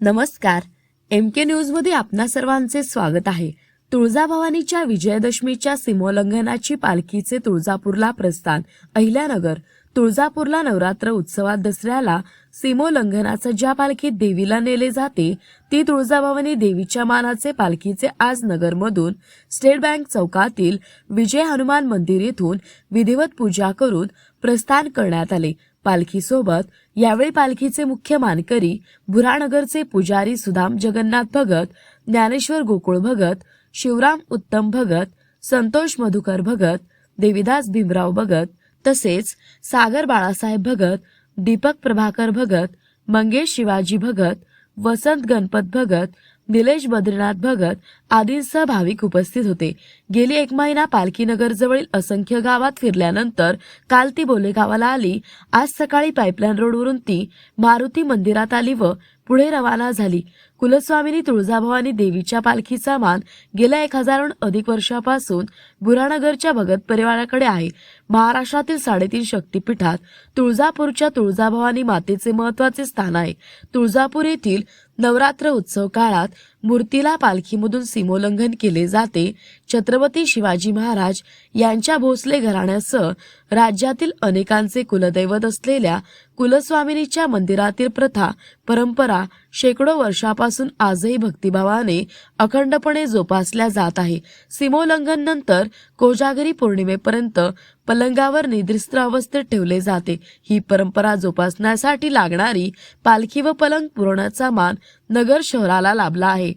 नमस्कार. एम के न्यूजमध्ये आपणा सर्वांचे स्वागत आहे. तुळजाभवानीच्या विजयादशमीच्या सीमोल्लंघनाची पालखीचे तुळजापूरला प्रस्थान. अहिल्यानगर तुळजापूरला नवरात्र उत्सवात दसऱ्याला सीमोल्लंघनाचं ज्या पालखीत देवीला नेले जाते ती तुळजाभवानी देवीच्या मानाचे पालखीचे आज नगरमधून स्टेट बँक चौकातील विजय हनुमान मंदिर येथून विधिवत पूजा करून प्रस्थान करण्यात आले. पालखीसोबत यावेळी पालखीचे मुख्य मानकरी भुरानगरचे पुजारी सुदाम जगन्नाथ भगत ज्ञानेश्वर गोकुळ भगत शिवराम उत्तम भगत संतोष मधुकर भगत देविदास भीमराव भगत तसेच सागर बाळासाहेब भगत दीपक प्रभाकर भगत मंगेश शिवाजी भगत वसंत गणपत भगत निलेश बद्रीनाथ भगत आदींसह भाविक उपस्थित होते. गेली एक महिना पालखीनगर जवळील असंख्य गावात फिरल्यानंतर काल ती बोले गावाला आली. आज सकाळी पाईपलाईन रोडवरून ती मारुती मंदिरात आली व पुढे रवाना झाली. कुलस्वामिनी तुळजाभवानी देवीच्या पालखीचा मान गेल्या एक हजारहून अधिक वर्षापासून बुरानगरच्या भगत परिवाराकडे आहे. महाराष्ट्रातील साडेतीन शक्तीपीठात तुळजापूरच्या तुळजाभवानी मातेचे महत्त्वाचे स्थान आहे. तुळजापूर येथील नवरात्र उत्सव काळात मूर्तीला पालखीमधून सीमोल्लंघन केले जाते. छत्रपती शिवाजी महाराज यांच्या भोसले घराण्यासह राज्यातील अनेकांचे कुलदैवत असलेल्या कुलस्वामिनीच्या मंदिरातील प्रथा परंपरा शेकडो वर्षापासून आजही भक्तिभावाने अखंडपणे जोपासल्या जात आहे. सीमोल्लंघन नंतर कोजागरी पौर्णिमेपर्यंत पलंगावर निद्रिस्त अवस्थेत ठेवले जाते. ही परंपरा जोपासण्यासाठी लागणारी पालखी व पलंग पुरवण्याचा मान नगर शहराला लाभला आहे.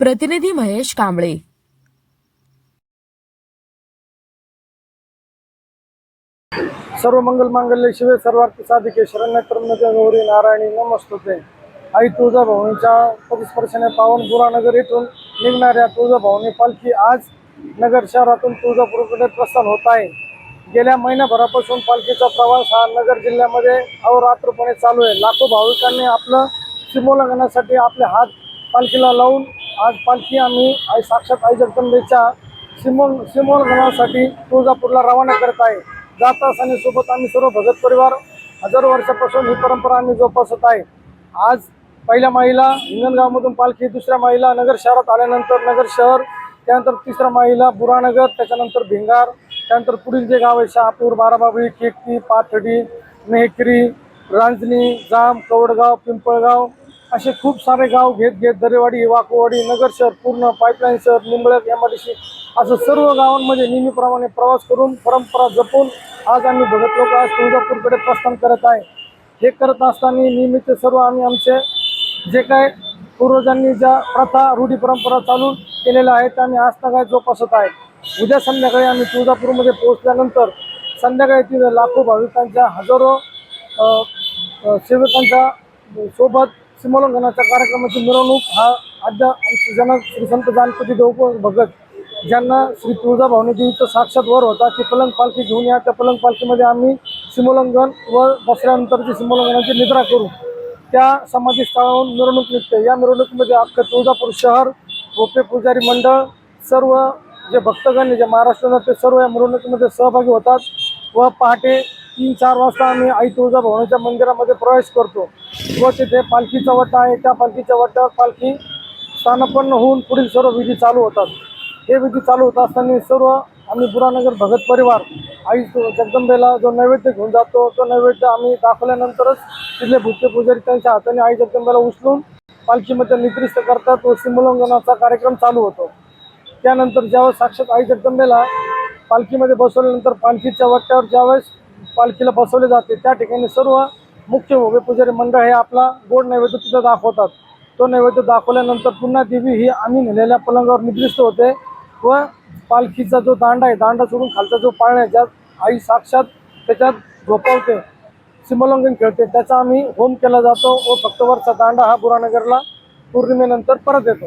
प्रतिनिधी महेश कांबळे. सर्व मंगल मांगल्य शिवे सर्वार्थ साधिके शरण्य गौरी नारायणी नमस्तुते. आई तुळजाभवानीच्या पदस्पर्शाने पावन गुरानगर येथून निघणाऱ्या तुळजाभवानी पालखी आज नगर शहरातून तुळजापूरकडे प्रस्थान होत आहे. गेल्या महिन्याभरापासून पालखीचा प्रवास हा नगर जिल्ह्यामध्ये अहोरात्रपणे चालू आहे. लाखो भाविकांनी आपलं सिमोल्लंघनासाठी आपले हात पालखीला लावून आज पालखी आम्ही आई साक्षात आई जगदंबेच्या सीमोल सिमोल्लंघनासाठी तुळजापूरला रवाना करत आहे. जात असताना सोबत आम्ही सर्व भगत परिवार हजारो वर्षापासून ही परंपरा आम्ही जोपासत आहे. आज पहिल्या माईला हिंगणगावमधून पालखी दुसऱ्या माईला नगर शहरात आल्यानंतर नगर शहर त्यानंतर तिसऱ्या माईला बुरानगर त्याच्यानंतर भिंगार त्यानंतर पुढील जे गाव आहे शहापूर बाराबाबळी केकती पाथडी मेहकरी रांजणी जाम कवडगाव पिंपळगाव असे खूप सारे गाव घेत घेत दरेवाडी वाकोवाडी नगर शहर पूर्ण पाईपलाईन शहर निंबळक एमआयडीसी असं सर्व गावांमध्ये नेहमीप्रमाणे प्रवास करून परंपरा जपून आज आम्ही भगत लोक आज तुळजापूरकडे प्रस्थान करत आहे. हे करत असताना नेहमीचे सर्व आम्ही आमचे जे काय पूर्वजांनी ज्या प्रथा रूढी परंपरा चालू केलेल्या आहेत त्या आम्ही आज काय जोपासत आहे. उद्या संध्याकाळी आम्ही तुळजापूरमध्ये पोहोचल्यानंतर संध्याकाळी तिथे लाखो भाविकांच्या हजारो सेवकांच्या सोबत सीमोल्लंघनाच्या कार्यक्रमाची मिरवणूक हा आद्य आमचे जनक श्री संत जानपती देव भगत ज्यांना श्री तुळजाभवानी देवीचं साक्षात वर होता ती पलंग पालखी घेऊन या. त्या पलंग पालखीमध्ये आम्ही सीमोल्लंघन व दसऱ्यानंतरची सीमोल्लंघनाची निद्रा करू. त्या समाधीस्थळावरून मिरवणूक निघते. या मिरवणुकीमध्ये अख्खं तुळजापूर शहर गोपे पुजारी मंडळ सर्व जे भक्तगण जे महाराष्ट्रात ते सर्व या मिरवणुकीमध्ये सहभागी होतात व पहाटे तीन चार वाजता आम्ही आई तुळजाभवानीच्या मंदिरामध्ये प्रवेश करतो. व तिथे पालखीचा वट्टा आहे. त्या पालखीच्या वट्ट्यावर पालखी स्थानपन्न होऊन पुढील सर्व विधी चालू होतात. हे विधी चालू होत असताना सर्व आम्ही बुरानगर भगत परिवार आई जगदंबेला जो नैवेद्य घेऊन जातो तो नैवेद्य आम्ही दाखवल्यानंतरच तिथले भुके पुजारी त्यांच्या हाताने आई जगदंबेला उचलून पालखीमध्ये निद्रिस्त करतात व सिमलोंगनाचा कार्यक्रम चालू होतो. त्यानंतर ज्यावेळेस साक्षात आई जगदंबेला पालखीमध्ये बसवल्यानंतर पालखीच्या वट्ट्यावर ज्यावेळेस पालखीला बसवले जाते त्या ठिकाणी सर्व मुख्य भव्य पुजारी मंडळ हे आपला गोड नैवेद्य तिथं दाखवतात. तो नैवेद्य दाखवल्यानंतर पुन्हा देवी ही आम्ही नेलेल्या पलंगावर निद्रिस्त होते व पालखीचा जो दांडा आहे दांडा सोडून खालचा जो पाळणा आहे ज्यात आई साक्षात त्याच्यात झोपवते सीमोल्लंघन खेळते त्याचा आम्ही होम केला जातो व फक्त वरचा दांडा हा बुरानगरला पौर्णिमेनंतर परत येतो.